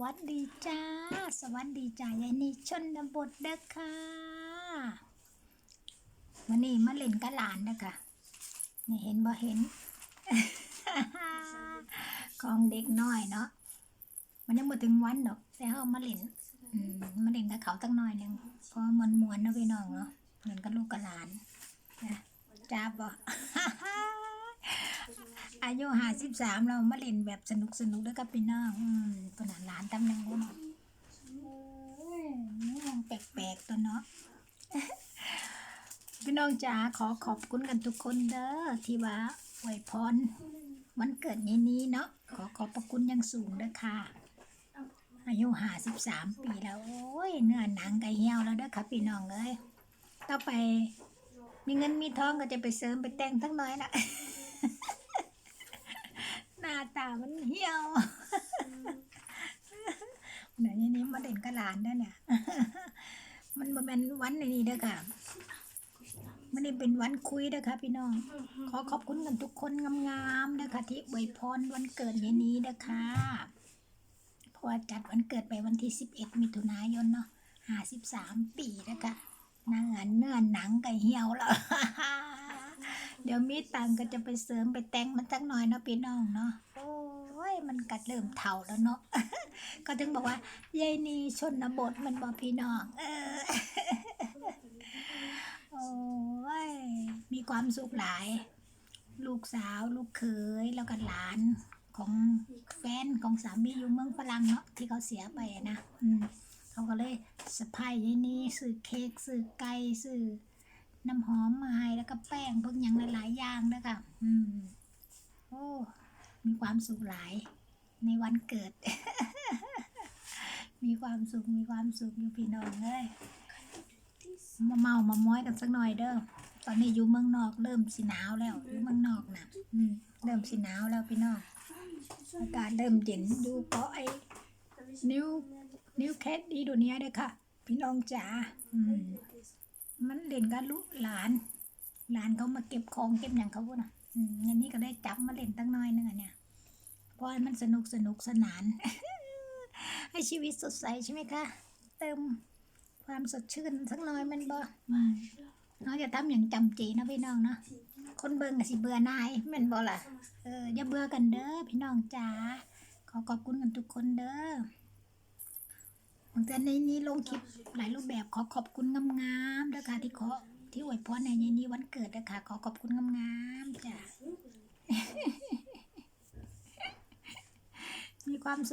วัสดีจ้า สวัสดีจ้ายายนี่ชนบทเด้อค่ะวันนี้มาเล่นกับหลานเด้อค่ะนี่เห็นบ่เห็น ของเด็กน้อยเนาะมันยังบ่ถึงวันดอกแต่เขามาเล่นอืมมาเล่นกับเขาตั้งน่อยหนึงเพราะมันมวนๆเนาะพี่น้องเนาะเล่นกับลูกกับหลานนะจ้าบ่ อายุห้าสิบสามเรามาเล่นแบบสนุกสนุกด้วยกับพี่น้องอืมปนานหลานตำแหน่งกูเนาะนี่มันแปลกๆตัวเนาะพี่น้องจ๋าขอขอบคุณกันทุกคนเด้อที่ว่าอวยพรวันเกิดนี้นี้เนาะขอขอบพระคุณอยังสูงเด้อค่ะ อายุห้าสิบสามปีแล้วโอ้ยเนื้อหนังไก่เหี่ยวแล้วเด้อค่ะพี่น้องเอ้ยต่อไปมีเงินมีทองก็จะไปเสริมไปแต่งทั้งน้อยละหน้าตา มันเหี่ยวเดี๋ยวนี้นี้มาเด่นกับหลานได้เนี่ย มันบ่แม่นวันในนี้เด้อค่ะมันนี่เป็นวันคุยเด้อค่ะพี่น้อง ขอขอบคุณกันทุกคนงามๆเด้อค่ะที่อวยพรวันเกิดยายนี้เด้อค่ะเพราะว่าจัดวันเกิดไปวันที่ 11 มิถุนายนเนาะ53ปีแล้วค่ะนางานเนื้อหนังไก่เหี่ยวแล้ว เดี๋ยวมีตังก็จะไปเสริมไปแต่งมันสักหน่อยเนาะพี่น้องเนาะ มันกัดเริ่มเฒ่าแล้วเนาะก็ถึงบอกว่ายายนีชนบทมันบอกพี่น้อง เออโอ้ยมีความสุขหลาย ลูกสาวลูกเขยแล้วก็หลานของแฟนของสามีอยู่เมืองฝรั่งเนาะที่เขาเสียไปนะอืมเขาก็เลยสะพายยายนีซื้อเค้กซื้อไก่ซื้อน้ำหอมมาให้แล้วก็แป้งพวกอย่างหลายๆอย่างนะคะอืมโอ้ มีความสุขหลาย ในวันเกิด มีความสุข มีความสุขอยู่พี่น้องเลยมาเมามาม้อยกันสักหน่อยเด้อ ตอนนี้อยู่เมืองนอกเริ่มสิหนาวแล้วอยู่เมืองนอกนะอืมเริ่มสิหนาวแล้วพี่น้องอากาศเริ่มเย็นอยู่เกาะไอ้นิวนิวแคทอีโดเนียเด้อค่ะ พี่น้องจ๋าอืมมันเล่นกับลูกหลานหลานเขามาเก็บของเก็บอย่างเขาพูดนะอืมอันนี้ก็ได้จับมาเล่นตั้งน้อยนึงอันเนี่ย เพราะมันสนุกสนุกสนาน ให้ชีวิตสดใสใช่ไหมคะ เติมความสดชื่นสักหน่อยมันบ่อืมเราจะทำอย่างจำจีนะพี่น้องเนาะคนเบิ่งก็สิเบื่อนายแม่นบ่ล่ะเอออย่าเบื่อกันเด้อพี่น้องจ๋าขอขอบคุณกันทุกคนเด้อบางทีในนี้ลงคลิปหลายรูปแบบขอขอบคุณงามๆด้วยค่ะที่ขอที่อวยพรในนี้วันเกิดนะคะขอขอบคุณงามๆ